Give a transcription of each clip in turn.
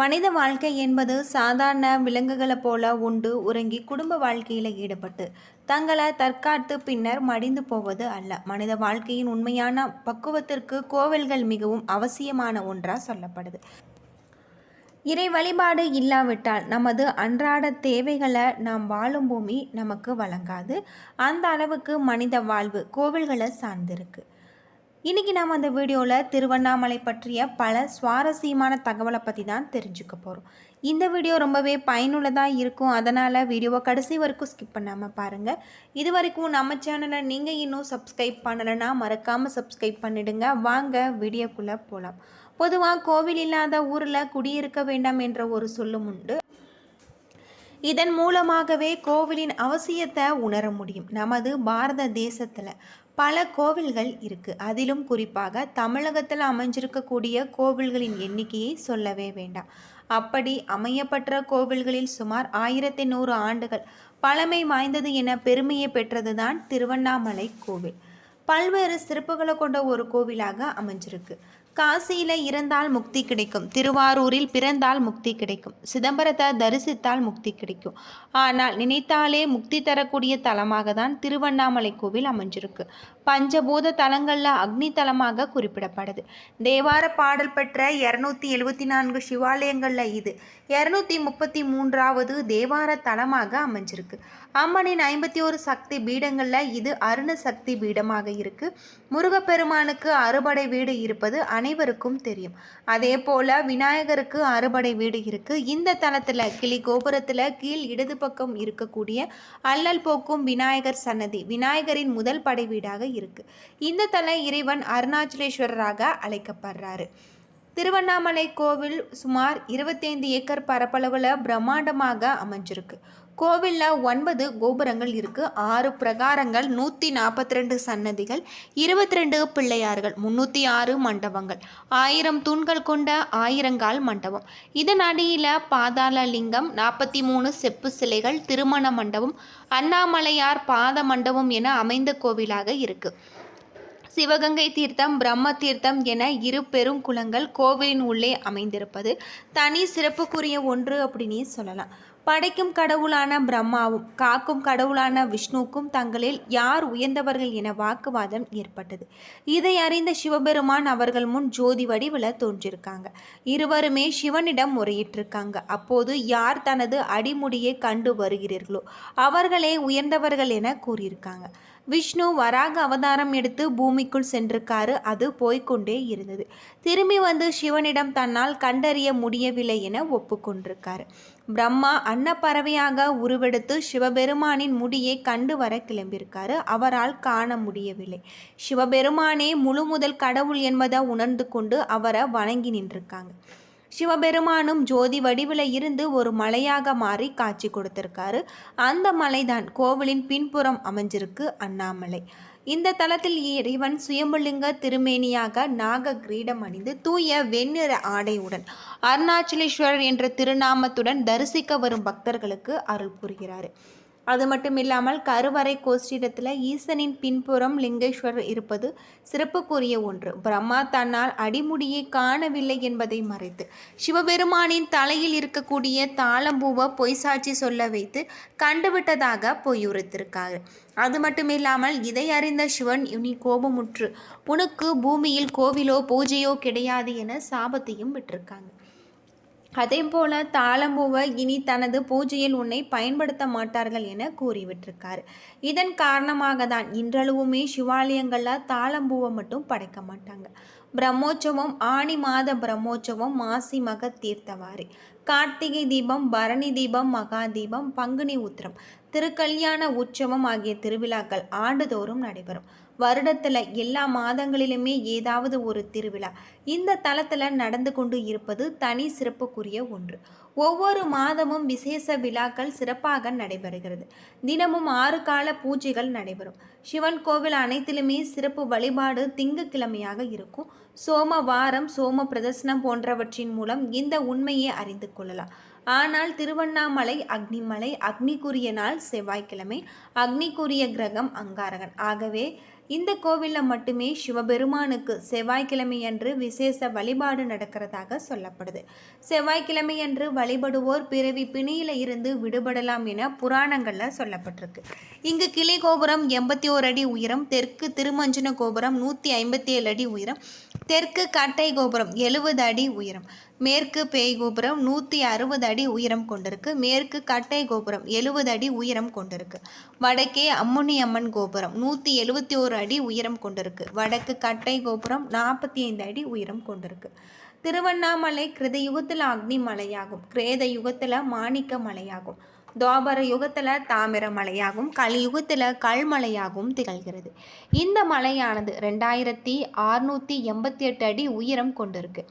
மனித வாழ்க்கை என்பது சாதாரண விலங்குகளைப் போல உண்டு உறங்கி குடும்ப வாழ்க்கையில் ஈடுபட்டு தங்களை தற்காத்து பின்னர் மடிந்து போவது அல்ல. மனித வாழ்க்கையின் உண்மையான பக்குவத்திற்கு கோவில்கள் மிகவும் அவசியமான ஒன்றாக சொல்லப்படுது. இறை வழிபாடு இல்லாவிட்டால் நமது அன்றாட தேவைகளை நாம் வாழும் பூமி நமக்கு வழங்காது. அந்த அளவுக்கு மனித வாழ்வு கோவில்களை சார்ந்திருக்கு. இன்றைக்கி நாம் அந்த வீடியோவில் திருவண்ணாமலை பற்றிய பல சுவாரஸ்யமான தகவலை பற்றி தான் தெரிஞ்சுக்க போகிறோம் இந்த வீடியோ ரொம்பவே பயனுள்ளதாக இருக்கும். அதனால் வீடியோவை கடைசி வரைக்கும் ஸ்கிப் பண்ணாமல் பாருங்கள் இது வரைக்கும் நம்ம சேனலை நீங்கள் இன்னும் சப்ஸ்கிரைப் பண்ணலைன்னா மறக்காமல் சப்ஸ்கிரைப் பண்ணிடுங்க. வாங்க வீடியோக்குள்ளே போகலாம் பொதுவாக கோவில் இல்லாத ஊரில் குடியிருக்க வேண்டாம் என்ற ஒரு சொல்லும் உண்டு. இதன் மூலமாகவே கோவிலின் அவசியத்தை உணர முடியும். நமது பாரத தேசத்தில் பல கோவில்கள் இருக்குது அதிலும் குறிப்பாக தமிழகத்தில் அமைஞ்சிருக்கக்கூடிய கோவில்களின் எண்ணிக்கையை சொல்லவே வேண்டாம். அப்படி அமையப்பட்ட கோவில்களில் சுமார் ஆயிரத்தி நூறு ஆண்டுகள் பழமை வாய்ந்தது என பெருமையை பெற்றதுதான் திருவண்ணாமலை கோவில். பல்வேறு சிறப்புகளை கொண்ட ஒரு கோவிலாக அமைஞ்சிருக்கு. காசியில் இறந்தால் முக்தி கிடைக்கும். திருவாரூரில் பிறந்தால் முக்தி கிடைக்கும். சிதம்பரத்தை தரிசித்தால் முக்தி கிடைக்கும். ஆனால் நினைத்தாலே முக்தி தரக்கூடிய தலமாக தான் திருவண்ணாமலை கோவில் அமைஞ்சிருக்கு. பஞ்சபூத தலங்களில் அக்னி தலமாக குறிப்பிடப்படுது. தேவார பாடல் பெற்ற இரநூத்தி எழுபத்தி நான்கு சிவாலயங்களில் இது. இரநூத்தி முப்பத்தி மூன்றாவது தேவார தலமாக அமைஞ்சிருக்கு. அம்மனின் ஐம்பத்தி ஒரு சக்தி பீடங்களில் இது அருண சக்தி பீடமாக இருக்கு. முருகப்பெருமானுக்கு அறுபடை வீடு இருப்பது அனைவருக்கும் தெரியும். அதே போல விநாயகருக்கு அறுபடை வீடு இருக்கு. இந்த தளத்தில் கிளி கோபுரத்தில் கீழ் இடது பக்கம் இருக்கக்கூடிய அல்லல் போக்கும் விநாயகர் சன்னதி விநாயகரின் முதல் படை வீடாக இருக்கு. இந்த தல இறைவன் அருணாச்சலேஸ்வரராக அழைக்கப்படுறாரு. திருவண்ணாமலை கோவில் சுமார் இருபத்தைந்து ஏக்கர் பரப்பளவில் பிரம்மாண்டமாக அமைஞ்சிருக்கு. கோவிலில் ஒன்பது கோபுரங்கள் இருக்குது ஆறு பிரகாரங்கள் நூற்றி நாற்பத்தி ரெண்டு சன்னதிகள் இருபத்தி ரெண்டு பிள்ளையார்கள் முந்நூற்றி ஆறு மண்டபங்கள் ஆயிரம் தூண்கள் கொண்ட ஆயிரங்கால் மண்டபம். இதன் அடியில் பாதாள லிங்கம் நாற்பத்தி மூணு செப்பு சிலைகள் திருமண மண்டபம் அண்ணாமலையார் பாத மண்டபம் என அமைந்த கோவிலாக இருக்குது சிவகங்கை தீர்த்தம் பிரம்ம தீர்த்தம் என இரு பெருங்குளங்கள் கோவிலின் உள்ளே அமைந்திருப்பது தனி சிறப்புக்குரிய ஒன்று அப்படின்னே சொல்லலாம். படைக்கும் கடவுளான பிரம்மாவும் காக்கும் கடவுளான விஷ்ணுவுக்கும் தங்களில் யார் உயர்ந்தவர்கள் என வாக்குவாதம் ஏற்பட்டது. இதை அறிந்த சிவபெருமான் அவர்கள் முன் ஜோதி வடிவில் தோன்றியிருக்காங்க இருவருமே சிவனிடம் முறையிட்டிருக்காங்க. அப்போது யார் தனது அடிமுடியை கண்டு வருகிறீர்களோ அவர்களே உயர்ந்தவர்கள் என கூறியிருக்காங்க. விஷ்ணு வராக அவதாரம் எடுத்து பூமிக்குள் சென்றிருக்காரு. அது போய்க்கொண்டே இருந்தது. திரும்பி வந்து சிவனிடம் தன்னால் கண்டறிய முடியவில்லை என ஒப்புக்கொண்டிருக்காரு. பிரம்மா அன்னப்பறவையாக உருவெடுத்து சிவபெருமானின் முடியை கண்டு வர கிளம்பியிருக்காரு. அவரால் காண முடியவில்லை. சிவபெருமானே முழு முதல் கடவுள் என்பதை உணர்ந்து கொண்டு அவரை வணங்கி நின்றிருக்காங்க. சிவபெருமானும் ஜோதி வடிவில் இருந்து ஒரு மலையாக மாறி காட்சி கொடுத்திருக்காரு. அந்த மலைதான் கோவிலின் பின்புறம் அமைஞ்சிருக்கு அண்ணாமலை. இந்த தலத்தில் இறைவன் சுயம்புலிங்க திருமேனியாக நாக கிரீடம் அணிந்து தூய வெண்ணிற ஆடையுடன் அருணாச்சலேஸ்வரர் என்ற திருநாமத்துடன் தரிசிக்க வரும் பக்தர்களுக்கு அருள் புரிகிறார். அது மட்டும் இல்லாமல் கருவறை கோஷ்டிடத்தில் ஈசனின் பின்புறம் லிங்கேஸ்வரர் இருப்பது சிறப்புக்குரிய ஒன்று. பிரம்மா தன்னால் அடிமுடியை காணவில்லை என்பதை மறைத்து சிவபெருமானின் தலையில் இருக்கக்கூடிய தாளம்பூவை பொய் சாட்சி சொல்ல வைத்து கண்டுவிட்டதாக பொய்யுறுத்திருக்காரு அது மட்டுமில்லாமல் இதை அறிந்த சிவன் இனி கோபமுற்று உனக்கு பூமியில் கோவிலோ பூஜையோ கிடையாது என சாபத்தையும் விட்டிருக்காங்க. அதேபோல தாளம்பூவை இனி தனது பூஜையில் உன்னை பயன்படுத்த மாட்டார்கள் என கூறிவிட்டிருக்காரு. இதன் காரணமாக தான் இன்றளவுமே சிவாலயங்களில் தாளம்பூவை மட்டும் படைக்க மாட்டாங்க. பிரம்மோற்சவம் ஆணி மாத பிரம்மோற்சவம் மாசி மக தீர்த்தவாரி. கார்த்திகை தீபம் பரணி தீபம் மகா தீபம் பங்குனி உத்திரம் திருக்கல்யாண உற்சவம் ஆகிய திருவிழாக்கள் ஆண்டுதோறும் நடைபெறும். வருடத்தில் எல்லா மாதங்களிலுமே ஏதாவது ஒரு திருவிழா. இந்த தளத்தில் நடந்து கொண்டு இருப்பது தனி சிறப்புக்குரிய ஒன்று. ஒவ்வொரு மாதமும் விசேஷ விழாக்கள் சிறப்பாக நடைபெறுகிறது. தினமும் ஆறு கால பூஜைகள் நடைபெறும். சிவன் கோவில் அனைத்திலுமே சிறப்பு வழிபாடு திங்கக்கிழமையாக இருக்கும். சோம வாரம் சோம பிரதர்சனம் போன்றவற்றின் மூலம் இந்த உண்மையை அறிந்து கொள்ளலாம். ஆனால் திருவண்ணாமலை அக்னிமலை அக்னிக்குரிய நாள் செவ்வாய்க்கிழமை அக்னிக்குரிய கிரகம் அங்காரகன். ஆகவே இந்த கோவிலில் மட்டுமே சிவபெருமானுக்கு செவ்வாய்க்கிழமையன்று விசேஷ வழிபாடு நடக்கிறதாக சொல்லப்படுது. செவ்வாய்க்கிழமையன்று வழிபடுவோர் பிறவி பிணியில் இருந்து விடுபடலாம் என புராணங்களில் சொல்லப்பட்டிருக்கு. இங்கு கிளை கோபுரம் எண்பத்தி ஓர் அடி உயரம் தெற்கு திருமஞ்சன கோபுரம் நூற்றி ஐம்பத்தி ஏழு அடி உயரம் தெற்கு கட்டை கோபுரம் எழுபது அடி உயரம் மேற்கு பேய் கோபுரம் நூற்றி அறுபது அடி உயரம் கொண்டிருக்கு மேற்கு கட்டை கோபுரம் எழுபது அடி உயரம் கொண்டிருக்கு. வடக்கே அம்முனி அம்மன் கோபுரம் நூற்றி எழுபத்தி ஓரு அடி உயரம் கொண்டிருக்கு. வடக்கு கட்டை கோபுரம் நாற்பத்தி ஐந்து அடி உயரம் கொண்டிருக்கு. திருவண்ணாமலை கிருத யுகத்தில் அக்னி மலையாகும். கிரேத யுகத்தில் மாணிக்க மலையாகும். துவாபர யுகத்தில் தாமிர மலையாகவும் கலியுகத்தில் கல்மலையாகவும் திகழ்கிறது. இந்த மலையானது ரெண்டாயிரத்தி அறுநூற்றி எண்பத்தி எட்டு அடி உயரம் கொண்டிருக்கு.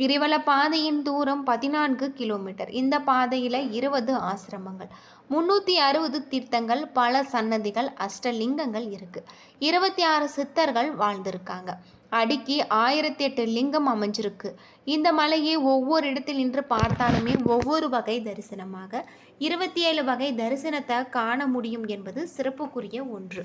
கிரிவல பாதையின் தூரம் பதினான்கு கிலோமீட்டர். இந்த பாதையில் இருபது ஆசிரமங்கள். முன்னூற்றி அறுபது தீர்த்தங்கள் பல சன்னதிகள் அஷ்டலிங்கங்கள் இருக்குது இருபத்தி ஆறு சித்தர்கள் வாழ்ந்திருக்காங்க. அடிக்கி ஆயிரத்தி எட்டு லிங்கம் அமைஞ்சிருக்கு. இந்த மலையை ஒவ்வொரு இடத்தில் நின்று பார்த்தாலுமே ஒவ்வொரு வகை தரிசனமாக இருபத்தி ஏழு வகை தரிசனத்தை காண முடியும் என்பது சிறப்புக்குரிய ஒன்று.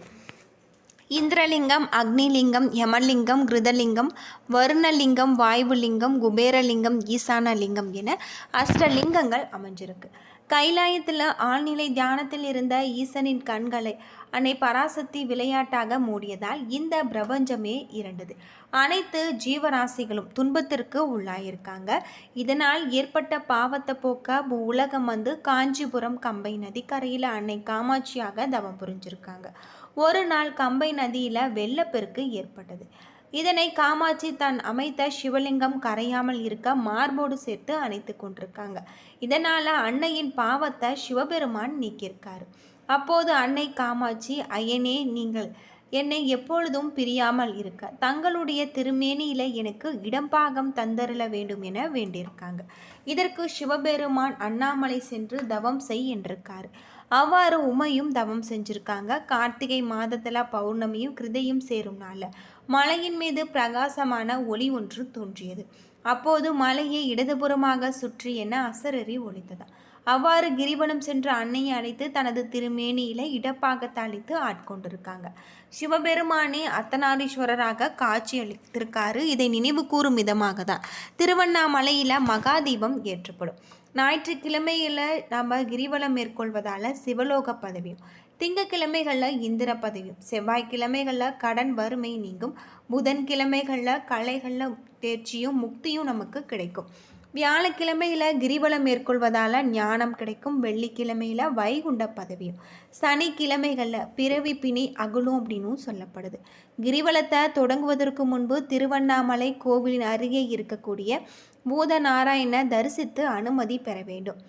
இந்திரலிங்கம் அக்னிலிங்கம் யமலிங்கம் கிருதலிங்கம் வருணலிங்கம் வாயுலிங்கம் குபேரலிங்கம் ஈசானலிங்கம் என அஷ்டலிங்கங்கள் அமைஞ்சிருக்கு. கைலாயத்தில் ஆழ்நிலை தியானத்தில் இருந்த ஈசனின் கண்களை அன்னை பராசக்தி விளையாட்டாக மூடியதால் இந்த பிரபஞ்சமே இரண்டது. அனைத்து ஜீவராசிகளும் துன்பத்திற்கு உள்ளாயிருக்காங்க. இதனால் ஏற்பட்ட பாவத்தை போக்க உலகம் வந்து காஞ்சிபுரம் கம்பை நதிக்கரையில் அன்னை காமாட்சியாக தவம் புரிஞ்சிருக்காங்க. ஒரு நாள் கம்பை நதியில் வெள்ளப்பெருக்கு ஏற்பட்டது. இதனை காமாட்சி தன் அமைத்த சிவலிங்கம் கரையாமல் இருக்க மார்போடு சேர்த்து அணைத்து கொண்டிருக்காங்க. இதனால் அன்னையின் பாவத்தை சிவபெருமான் நீக்கியிருக்காரு. அப்போது அன்னை காமாட்சி ஐயனே நீங்கள் என்னை எப்பொழுதும் பிரியாமல் இருக்க. தங்களுடைய திருமேனியில எனக்கு இடம்பாகம் தந்தருள வேண்டும் என வேண்டியிருக்காங்க. இதற்கு சிவபெருமான் அண்ணாமலை சென்று தவம் செய் என்றிருக்காரு. அவ்வாறு உமையும் தவம் செஞ்சுருக்காங்க. கார்த்திகை மாதத்தில் பௌர்ணமியும் கிருதையும் சேரும் நாளில் மலையின் மீது பிரகாசமான ஒளி ஒன்று தோன்றியது. அப்போது மலையை இடதுபுறமாக சுற்றி என அசரறி ஒழித்ததா அவ்வாறு கிரிவனம் சென்று அன்னையை அழைத்து தனது திருமேனியில இடப்பாக தாளித்து ஆட்கொண்டிருக்காங்க. சிவபெருமானே அத்தனாரீஸ்வரராக காட்சி அளித்திருக்காரு இதை நினைவு கூறும் விதமாக தான் திருவண்ணாமலையில் மகாதீபம் ஏற்றப்படும். ஞாயிற்றுக்கிழமையில் நம்ம கிரிவலம் மேற்கொள்வதால் சிவலோக பதவியும் திங்கக்கிழமைகளில் இந்திர பதவியும் செவ்வாய்க்கிழமைகளில் கடன் வறுமை நீங்கும் புதன்கிழமைகளில் கலைகளில் தேர்ச்சியும் முக்தியும் நமக்கு கிடைக்கும். வியாழக்கிழமையில் கிரிவலம் மேற்கொள்வதால் ஞானம் கிடைக்கும். வெள்ளிக்கிழமையில் வைகுண்ட பதவியும். சனிக்கிழமைகளில் பிறவி பிணி அகலும் அப்படின்னும் சொல்லப்படுது. கிரிவலத்தை தொடங்குவதற்கு முன்பு திருவண்ணாமலை கோவிலின் அருகே இருக்கக்கூடிய பூதநாராயண தரிசித்து அனுமதி பெற வேண்டும்.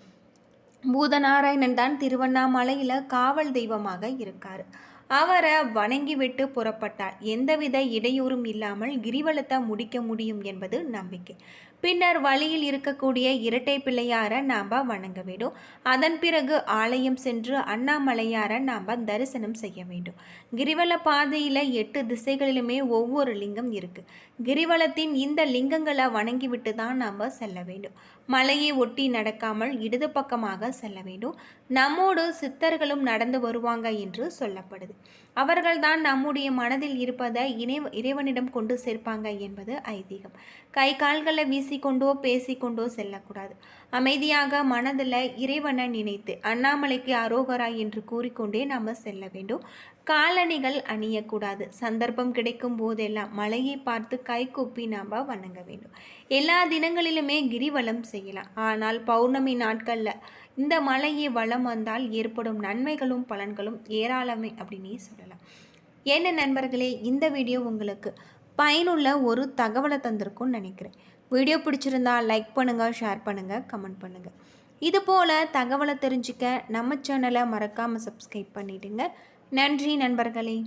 பூதநாராயணன் தான் திருவண்ணாமலையில் காவல் தெய்வமாக இருக்கார். அவரை வணங்கிவிட்டு புறப்பட்டார். எந்தவித இடையூறும் இல்லாமல் கிரிவலத்தை முடிக்க முடியும் என்பது நம்பிக்கை. பின்னர் வழியில் இருக்கக்கூடிய இரட்டை பிள்ளையாரை நாம் வணங்க வேண்டும். அதன் பிறகு ஆலயம் சென்று அண்ணாமலையார நாம் தரிசனம் செய்ய வேண்டும். கிரிவல பாதையில் எட்டு திசைகளிலுமே ஒவ்வொரு லிங்கம் இருக்குது கிரிவலத்தின் இந்த லிங்கங்களை வணங்கிவிட்டு தான் நாம் செல்ல வேண்டும். மலையை ஒட்டி நடக்காமல் இடது பக்கமாக செல்ல வேண்டும். நம்மோடு சித்தர்களும் நடந்து வருவாங்க என்று சொல்லப்படுது. அவர்கள்தான் நம்முடைய மனதில் இருப்பதை இணை இறைவனிடம் கொண்டு சேர்ப்பாங்க என்பது ஐதீகம். கை கால்களை வீசிக்கொண்டோ பேசிக்கொண்டோ செல்லக்கூடாது. அமைதியாக மனதில் இறைவனை நினைத்து அண்ணாமலைக்கு அரோகரா என்று கூறிக்கொண்டே நாம் செல்ல வேண்டும். காலணிகள் அணியக்கூடாது. சந்தர்ப்பம் கிடைக்கும் போதெல்லாம் மலையை பார்த்து கை கூப்பி நாம் வணங்க வேண்டும். எல்லா தினங்களிலுமே கிரிவலம் செய்யலாம். ஆனால் பௌர்ணமி நாட்களில் இந்த மலையை வளம் வந்தால் ஏற்படும் நன்மைகளும் பலன்களும் ஏராளமே அப்படின்னே சொல்லலாம். என்ன நண்பர்களே இந்த வீடியோ உங்களுக்கு பயனுள்ள ஒரு தகவலை தந்திருக்கும்னு நினைக்கிறேன். வீடியோ பிடிச்சிருந்தா லைக் பண்ணுங்கள் ஷேர் பண்ணுங்கள் கமெண்ட் பண்ணுங்கள் இது போல் தகவலை தெரிஞ்சுக்க நம்ம சேனலை மறக்காமல் சப்ஸ்கிரைப் பண்ணிவிடுங்க நன்றி நண்பர்களே.